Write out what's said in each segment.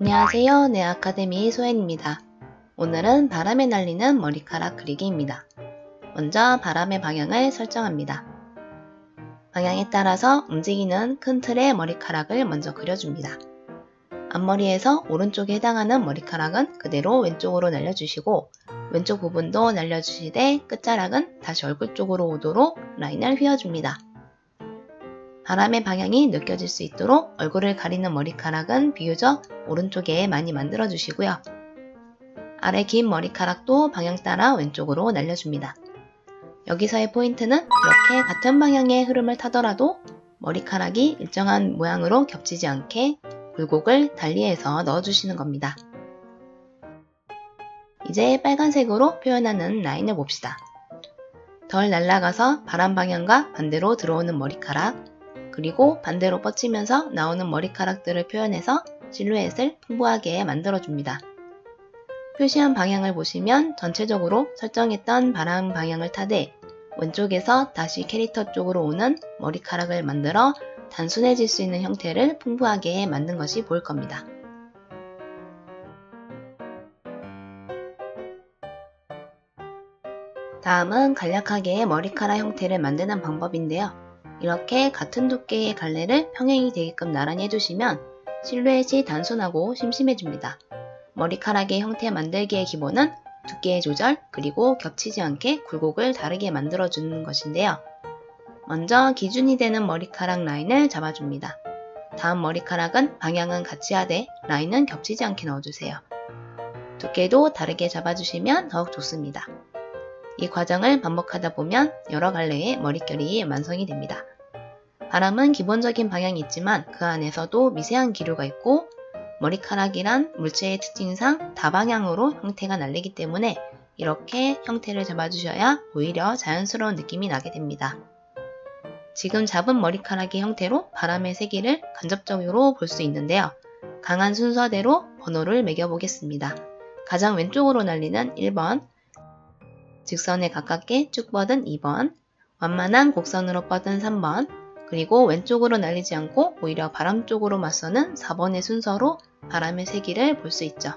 안녕하세요. 네 아카데미 소연입니다. 오늘은 바람에 날리는 머리카락 그리기입니다. 먼저 바람의 방향을 설정합니다. 방향에 따라서 움직이는 큰 틀의 머리카락을 먼저 그려줍니다. 앞머리에서 오른쪽에 해당하는 머리카락은 그대로 왼쪽으로 날려주시고 왼쪽 부분도 날려주시되 끝자락은 다시 얼굴 쪽으로 오도록 라인을 휘어줍니다. 바람의 방향이 느껴질 수 있도록 얼굴을 가리는 머리카락은 비교적 오른쪽에 많이 만들어 주시고요. 아래 긴 머리카락도 방향 따라 왼쪽으로 날려줍니다. 여기서의 포인트는 이렇게 같은 방향의 흐름을 타더라도 머리카락이 일정한 모양으로 겹치지 않게 굴곡을 달리해서 넣어주시는 겁니다. 이제 빨간색으로 표현하는 라인을 봅시다. 덜 날아가서 바람 방향과 반대로 들어오는 머리카락, 그리고 반대로 뻗치면서 나오는 머리카락들을 표현해서 실루엣을 풍부하게 만들어줍니다. 표시한 방향을 보시면 전체적으로 설정했던 바람 방향을 타되 왼쪽에서 다시 캐릭터 쪽으로 오는 머리카락을 만들어 단순해질 수 있는 형태를 풍부하게 만든 것이 보일 겁니다. 다음은 간략하게 머리카락 형태를 만드는 방법인데요. 이렇게 같은 두께의 갈래를 평행이 되게끔 나란히 해주시면 실루엣이 단순하고 심심해집니다. 머리카락의 형태 만들기의 기본은 두께의 조절 그리고 겹치지 않게 굴곡을 다르게 만들어주는 것인데요. 먼저 기준이 되는 머리카락 라인을 잡아줍니다. 다음 머리카락은 방향은 같이 하되 라인은 겹치지 않게 넣어주세요. 두께도 다르게 잡아주시면 더욱 좋습니다. 이 과정을 반복하다 보면 여러 갈래의 머릿결이 완성이 됩니다. 바람은 기본적인 방향이 있지만 그 안에서도 미세한 기류가 있고 머리카락이란 물체의 특징상 다방향으로 형태가 날리기 때문에 이렇게 형태를 잡아주셔야 오히려 자연스러운 느낌이 나게 됩니다. 지금 잡은 머리카락의 형태로 바람의 세기를 간접적으로 볼 수 있는데요. 강한 순서대로 번호를 매겨보겠습니다. 가장 왼쪽으로 날리는 1번, 직선에 가깝게 쭉 뻗은 2번, 완만한 곡선으로 뻗은 3번, 그리고 왼쪽으로 날리지 않고 오히려 바람 쪽으로 맞서는 4번의 순서로 바람의 세기를 볼 수 있죠.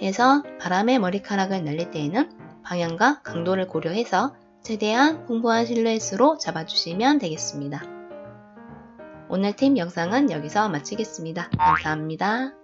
해서 바람의 머리카락을 날릴 때에는 방향과 강도를 고려해서 최대한 풍부한 실루엣으로 잡아주시면 되겠습니다. 오늘 팀 영상은 여기서 마치겠습니다. 감사합니다.